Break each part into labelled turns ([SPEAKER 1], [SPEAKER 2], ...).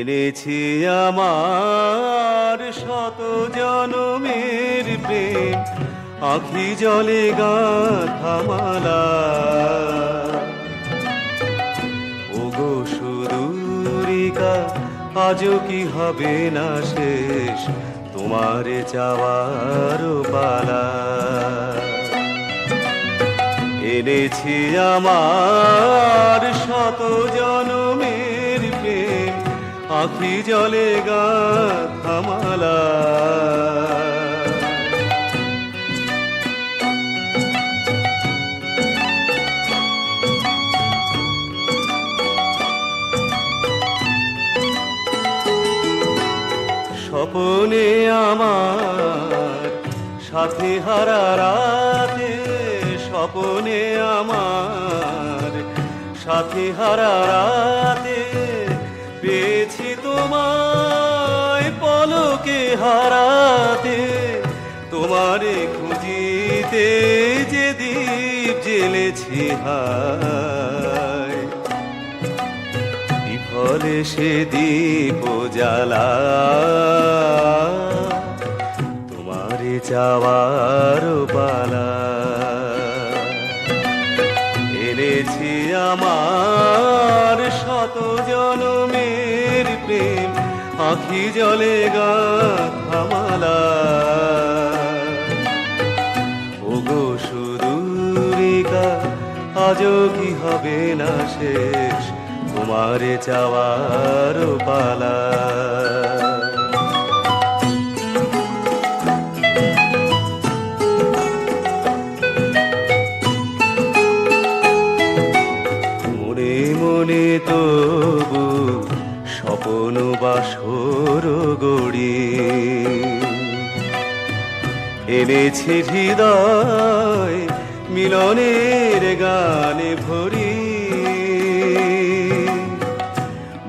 [SPEAKER 1] এনেছি আমার শত জনমের প্রেম আখি জলে গাথামালা ওগো আজও কি হবে না শেষ? তোমার চাওয়ার পালা। এনেছি আমার শত জনমের প্রেম, আখি জলে গাথামালা স্বপনে আমার সাথে হারা রাতে স্বপনে আমার সাথে হারা রাতে পেয়েছি তোমায় পলকে হারাতে, তোমারে খুঁজিতে যে দ্বীপ জেলেছি বিফলে সে দীপ জ্বালা যাওয়ার পালা। এনেছি আমার শত জনমের প্রেম আখি জলে গা থামালা ওগো সুদূরিকা, আজও কি হবে না শেষ? তোমারে চাওয়ার পালা। এনেছি হৃদয় মিলনের গানে ভরি।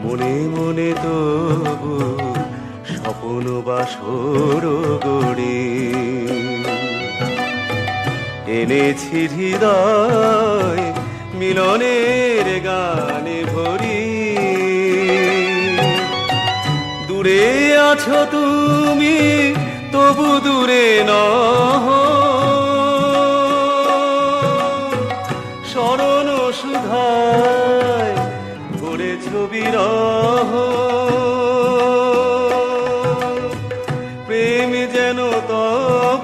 [SPEAKER 1] মনে মনে তবু স্বপন বাসর গড়ি। এনেছি হৃদয় মিলনের গানে ভরি। দূরে আছো তুমি তবু দূরে নহ। স্মরণ সুধায় ভরে ছবি প্রেম যেন তব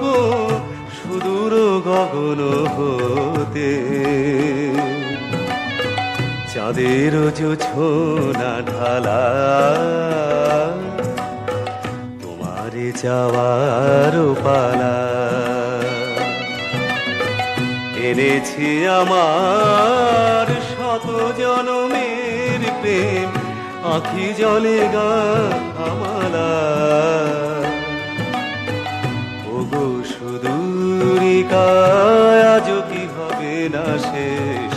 [SPEAKER 1] সুদূর গগন হতে। চাঁদের ছোনা ঢালা। যাওয়ার পালা এনেছি আমার শত জনমের প্রেম, আখি জলে গা আমালা। ওগো সুদূরিকা আজ কি হবে না শেষ?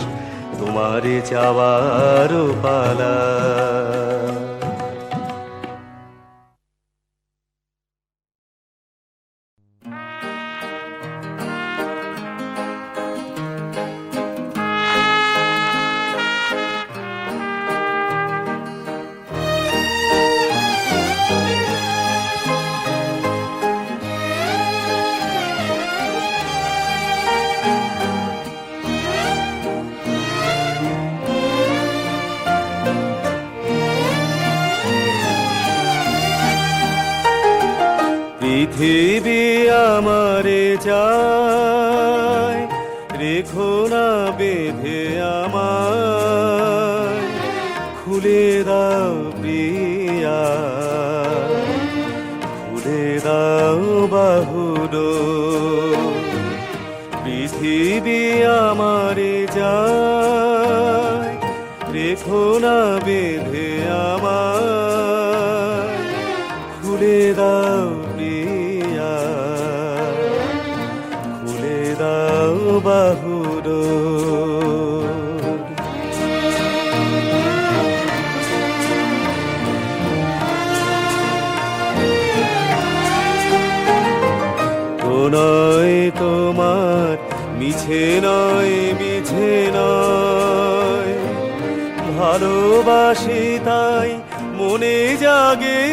[SPEAKER 1] তোমারে যাওয়ার পালা খুলে দাও প্রিয়া, খুলে দাও বাহুর পৃথিবী আমারে যায়, রেখো না বেঁধে আমার খুলে দাও প্রিয়া, খুলে দাও বাহুর মিছে নয় মিছে নয়। ভালোবাসি তাই মনে জাগে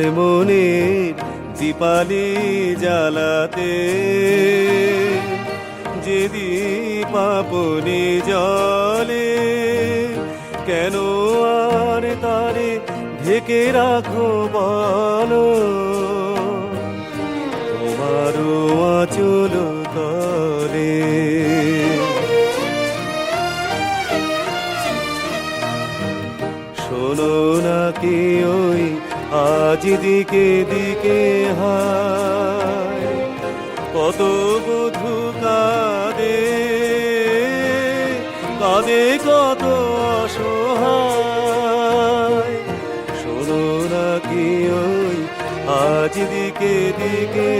[SPEAKER 1] সবার মনে দীপালি জ্বালাতে। যে দীপাপনি জলে কেন আর তারে ঢেকে রাখো বলো? আজ দিকে দিকে হায়, কত বধু কাঁদে কাঁদে কত অসহায়। শোনো না কি ওই আজ দিকে দিকে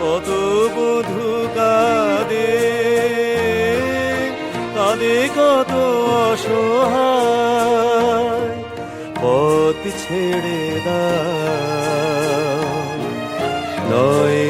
[SPEAKER 1] কত বধু কাঁদে কাঁদে কত অসহায়। ছেড়ে দাও। নয়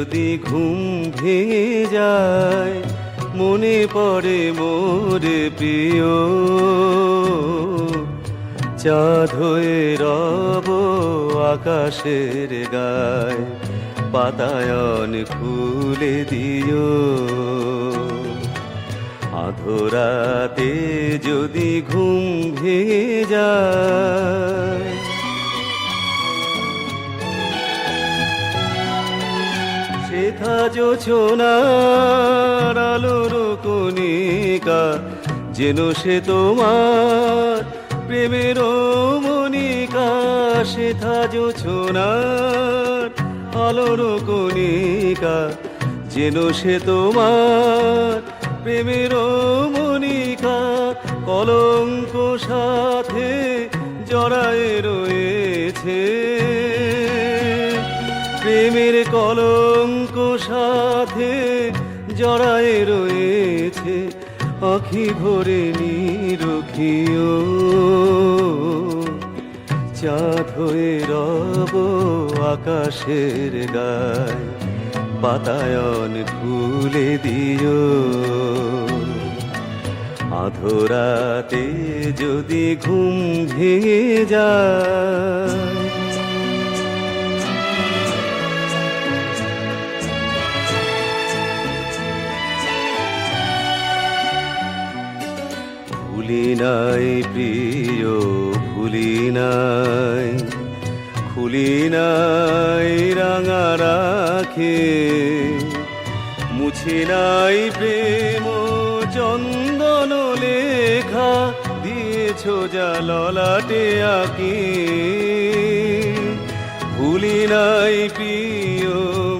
[SPEAKER 1] যদি ঘুম ভেঙে যায় মনে পড়ে মোরে প্রিয়। চাঁদ হয়ে রব আকাশের গায়, পাতায়ন খুলে দিও। আধরাতে যদি ঘুম ভেঙে যায় শেথা জোছনার আলোর কণিকা, যেন সে তোমার প্রেমের মনিকা শেথা জোছনার আলোর কণিকা, যেন সে তোমার প্রেমের মনিকা কলঙ্ক সাথে জড়ায় রয়েছে। প্রেমের কলঙ্ক সাথে জড়ায় রয়েছে আখি ভরে নিরখিও। চাঁদ হয়ে রব আকাশের গায়, বাতায়ন খুলে দিও। আধরাতে যদি ঘুম ভেঙে যায় ভুলি নাই, প্রিয় ভুলি নাই। খুলি নাই রাঙা রাখে, মুছি নাই প্রেম চন্দন লেখা, দিয়েছ যা ললাটে আঁকি। ভুলি নাই, প্রিয়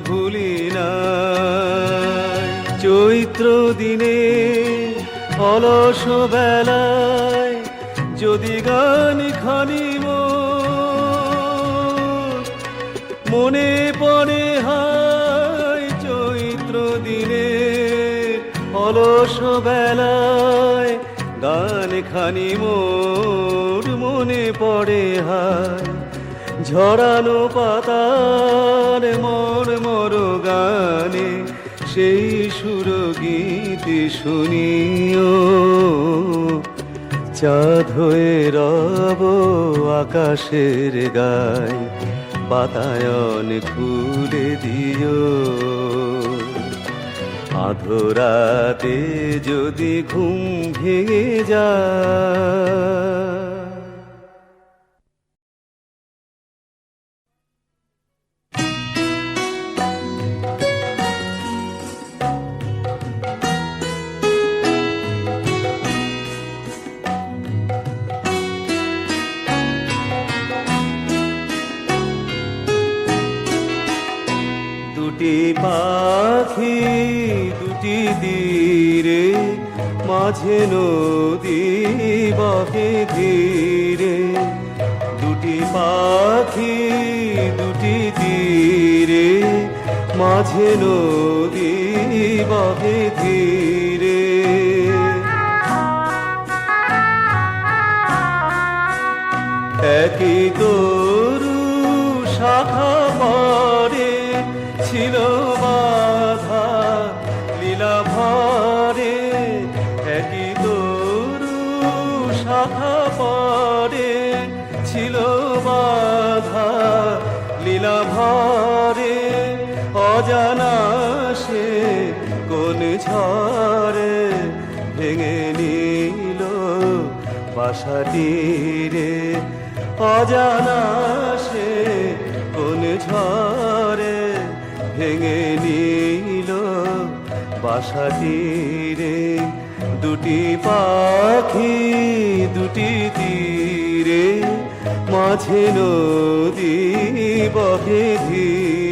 [SPEAKER 1] ভুলি নাই, চৈত্র দিনে অলস বেলায় যদি গান খানি মনে পড়ে হায় চৈত্র দিনে অলস বেলায় গান খানি মোর। মনে পড়ে হায় ঝরানো পাতার মর মর গানে সেই সুর গীতে শুনিও। চাঁদ হয়ে রব আকাশের গায়, বাতায়ন খুলে দিও। আধরাতে যদি ঘুম ভেঙে যায় পাখি দুটি দিরে মাঝে নদী বহে ধীরে দুটি পাখি দুটি তীরে, মাঝে নদী বহে ধীরে বাসাটি রে, অজানা সে কোন ঝড়ে ভেঙে নিল বাসাটি রে। দুটি পাখি, দুটি তীরে, মাঝে নদী বহে ধীরে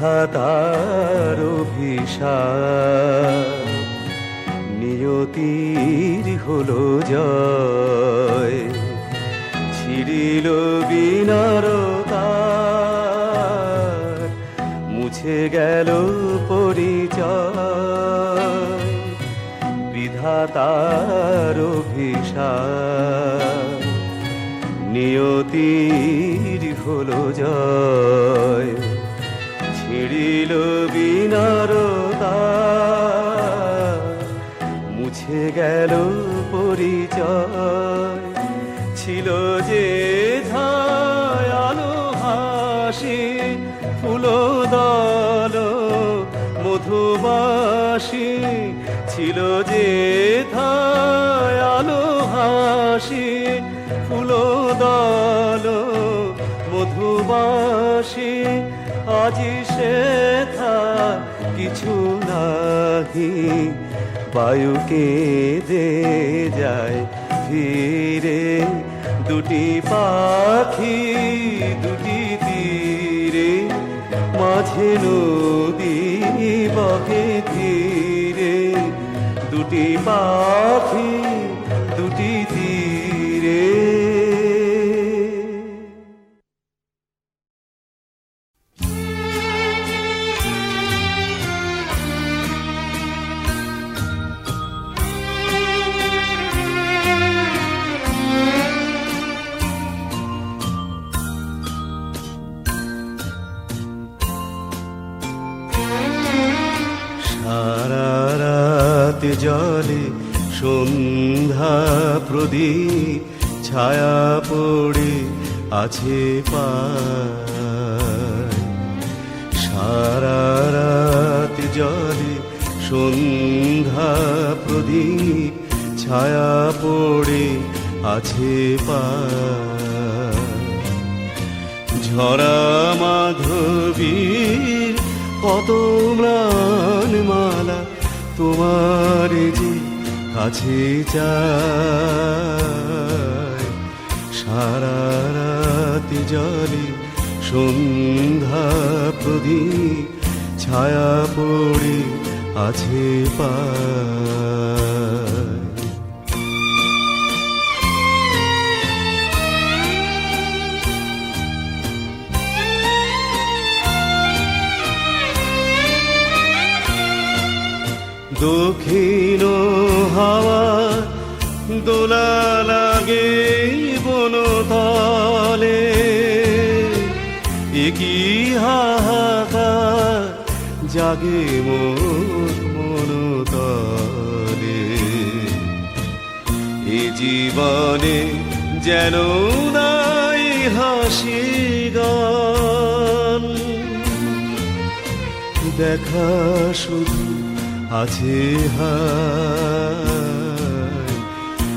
[SPEAKER 1] বিধাতার অভিশাপ। নিয়তির হলো জয়, ছিড়িল বিনারতার, মুছে গেল পরিচয়। বিধাতার অভিশাপ নিয়তির হলো জয়। ছিড়িল বিনারতা। মুছে গেল পরিচয়। ছিল যে আলো হাসি ফুল দল মধুবাসী। ছিল যে আজি থা কিছু নাহি। বায়ুকে দে যায় ধীরে দুটি পাখি, দুটি তীরে, মাঝে নদী বহে ধীরে দুটি পাখি ঝরা মাধবীর কত মালা তোমার যে কাছে চায়। সারা রাতি জলে সন্ধ্যা প্রদীপ ছায়া পড়ে আছে পায় দক্ষিণ হাওয়া দোলা লাগে বনতলে। একই হাহাকার জাগে মোর মনতলে। এ জীবনে যেন নাই হাসি গান। দেখা শুধু আছে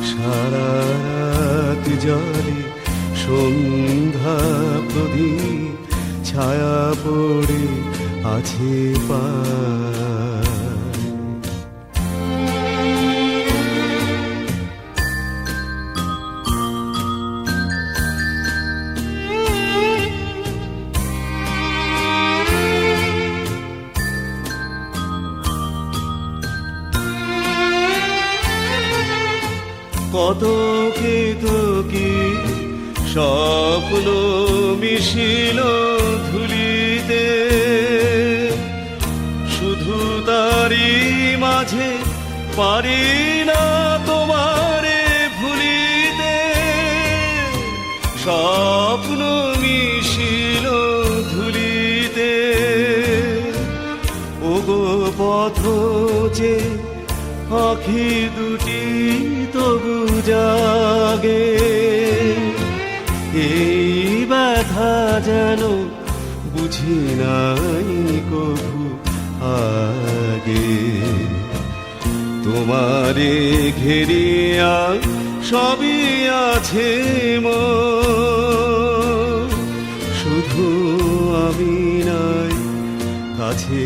[SPEAKER 1] সারা রাত জলে সন্ধ্যা প্রদীপ ছায়া পড়ে আছে পায়। মিশিল ধুলিতে। শুধু তারি মাঝে পারি না তোমারে ভুলিতে। স্বপ্ন মিশিল ধুলিতে। ওগো পথ যে পাখি দুটি তবু জাগে। যেন বুঝি নাই কভু আগে। তোমারে ঘেরিয়া সবই আছে শুধু আমি নাই কাছে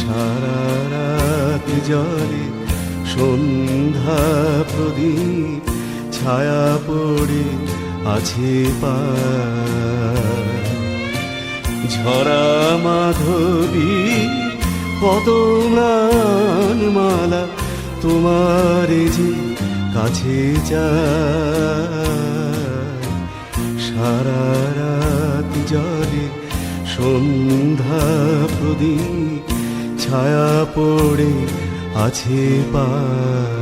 [SPEAKER 1] সারা রাত জলে সন্ধ্যা প্রদীপ ছায়া পড়ে আছে পায় ঝরা মাধবী, কত মালা তোমার যে কাছে যা সারা রাত জলে সন্ধ্যা প্রদীপ, ছায়া পড়ে আছে পায়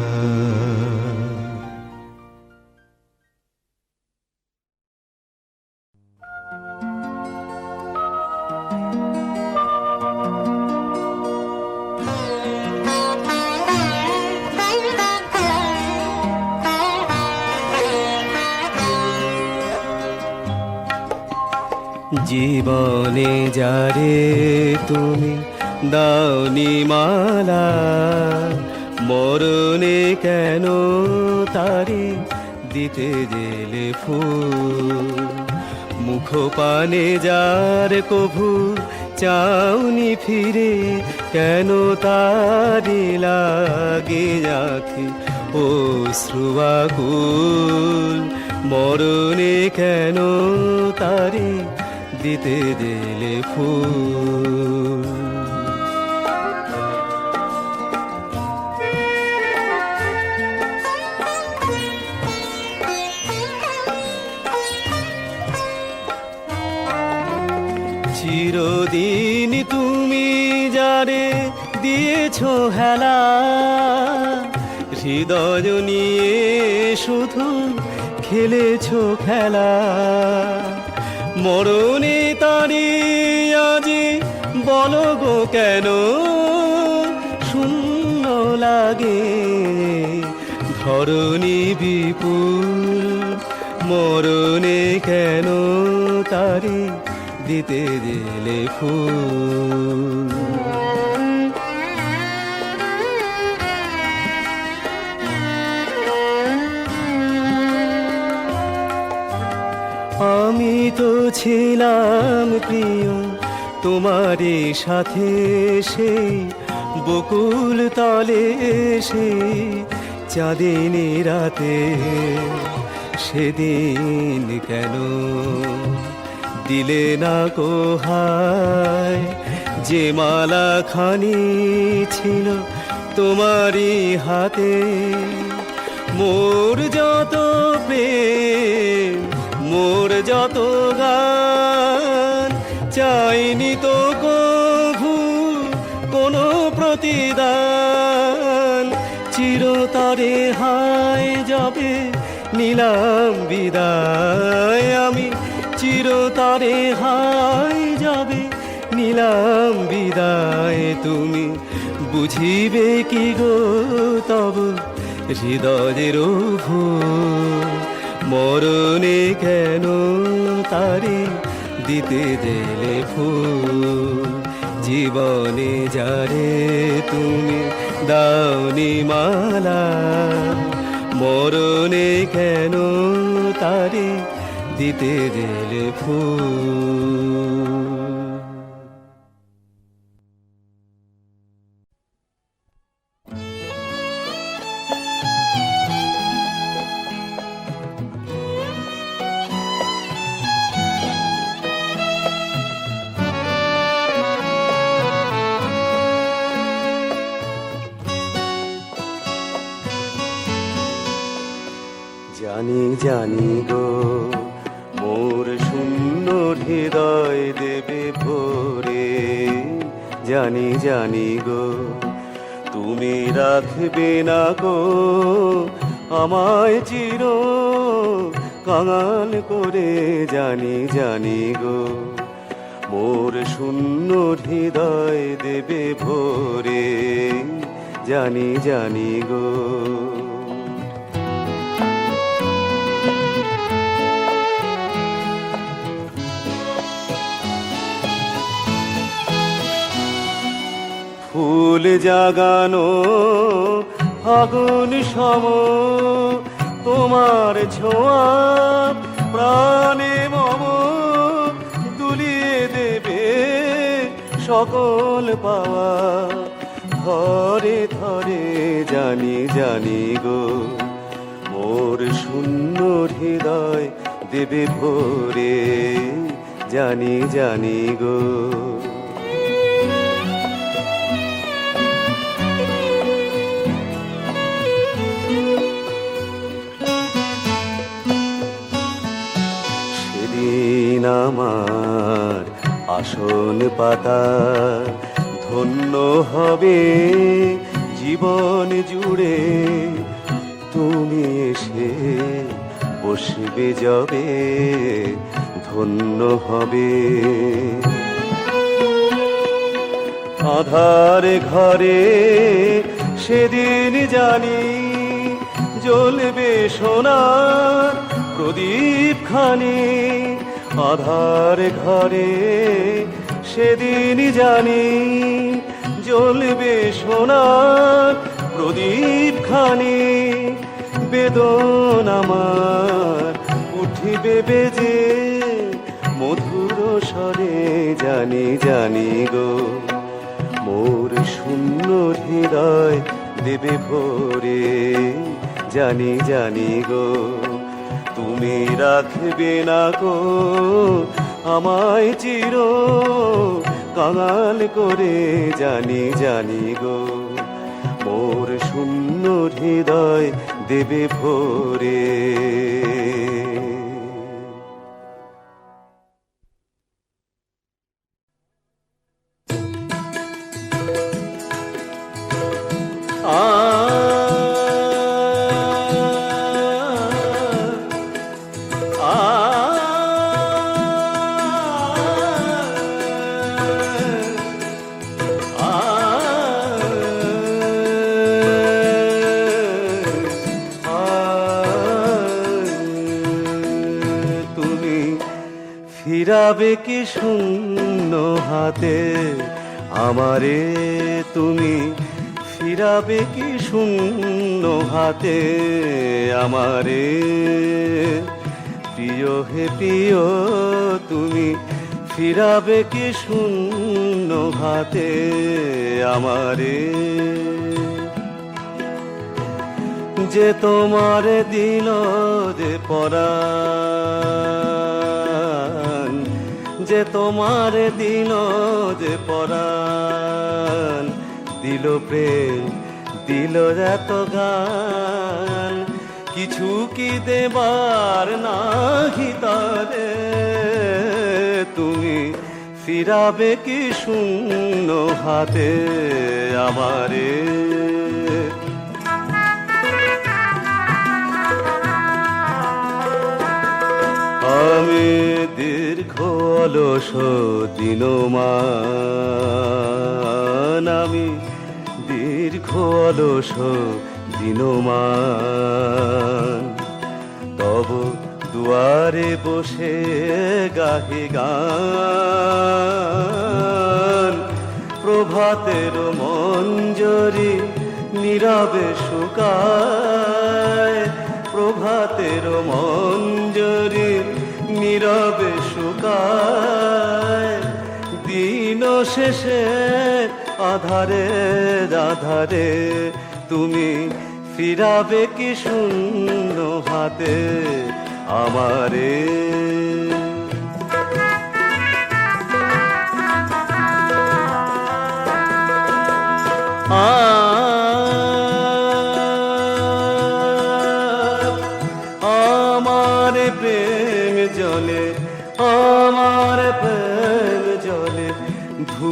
[SPEAKER 1] জীবনে যারে তুমি দাওনি মালা, মরণে কেন তারে দিতে গেলে ফুল? মুখ পানে যার কভু চাউনি ফিরে, কেন তারি লাগে আখি ও শ্রুবাকুল মরণে কেন তারে দিতে দিলে ফুল। চিরদিন তুমি যারে দিয়েছ হেলা হৃদয় নিয়ে শুধু খেলেছ খেলা। মরণে তারি আজি বলো গো কেন? শূন্য লাগে। ধরণী বিপুল মরুনি কেন তারি দিতে দিলে ফুল? ছিলাম প্রিয় তোমারই সাথে সেই বকুল তলে সেই চাঁদিনী রাতে, সেদিন কেন দিলে না কোহায় যে মালা খানি ছিল তোমারই হাতে, মোর যত প্রেম মোর যত গান, চাইনি তো কভু কোনো প্রতিদান। চিরতরে হায় যাবে নিলাম বিদায়, আমি চিরতরে হায় যাবে নিলাম বিদায়। তুমি বুঝিবে কি গো তব হৃদয়ের ভুল মরণে কেন তারি দিতে দেলে ফুল? জীবনে যারে তুমি দাওনি মালা, মরণে কেন তারি দিতে দেলে ফুল? জানি গো, মোর শূন্য হৃদয় দেবে ভোরে। জানি জানি গো, তুমি রাখবে না গো, আমায় চির কাঙাল করে। জানি জানি গো, মোর শূন্য হৃদয় দেবে ভোরে। জানি জানি গো। ফুল জাগানো, আগুন সম, তোমার ছোঁয়া প্রাণে মম, দুলিয়ে দেবে সকল পাওয়া। ধরে ধরে, জানি জানি গো, মোর শূন্য হৃদয় দেবে ভোরে। জানি জানি গো। সেদিন আমার আসন পাতা, ধন্য হবে জীবন জুড়ে। তুমি এসে বসবে যাবে, ধন্য হবে। আধার ঘরে সেদিন জানি জ্বলবে সোনার প্রদীপ খানি আধার ঘরে সেদিনই জানি জ্বলবে সোনার প্রদীপ খানি। বেদন আমার উঠিবে বেজে, মধুর স্বরে জানি জানি গো। মোর শূন্য হৃদয় দেবে ভোরে, জানি জানি গো। তুমি রাখবে না গো, আমায় চির কাঙাল করে জানি জানি গো। মোর শূন্য হৃদয় দেবে ভোরে। তুমি ফিরাবে কি শূন্য হাতে? আমারে তুমি ফিরাবে কি শূন্য হাতে? আমারে প্রিয় হে প্রিয়, তুমি ফিরাবে কি শূন্য হাতে? আমারে যে তোমার দিল যে পরাণ যে তোমার দিল যে পরাণ, দিল প্রেম, দিল এত গান। কিছু কি দেবার নাহি তারে? তুমি ফিরাবে কি শূন্য হাতে আমারে? অলস দিনমান আমি দীর্ঘ অলস দিনমান তব দুয়ারে বসে গাহে গান, প্রভাতের মঞ্জরি নীরবে শুকায়, প্রভাতের শুকায় দিন শেষে আধারে আধারে তুমি ফিরাবে কি শূন্য হাতে আমারে।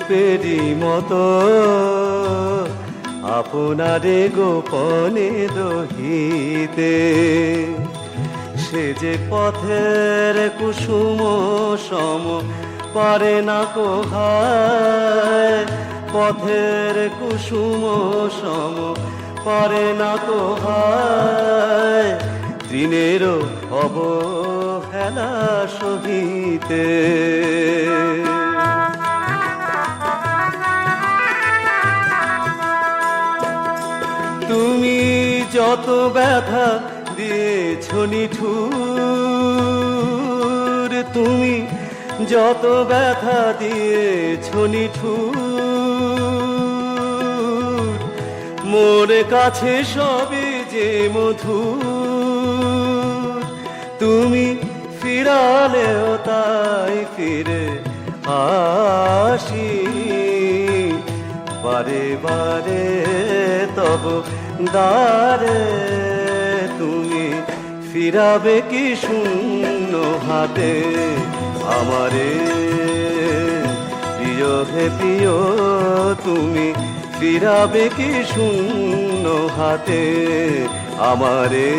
[SPEAKER 1] ধূপেরই মতো। আপনারে গোপনে দহিতে। সে যে পথের কুসুম সম পারে না কোহায় পথের কুসুম সম পারে না কোহায় দিনেরও অবহেলা সহিতে। যত ব্যথা দিয়েছ নিঠুর, তুমি যত ব্যথা দিয়েছ নিঠুর, মোর কাছে সবে যে মধু তুমি ফিরালেও তাই ফিরে আসি। বারে বারে তব দারে তুমি ফিরাবে কি শূন্য হাতে? আমারে প্রিয় হে প্রিয়, তুমি ফিরাবে কি শূন্য হাতে? আমারে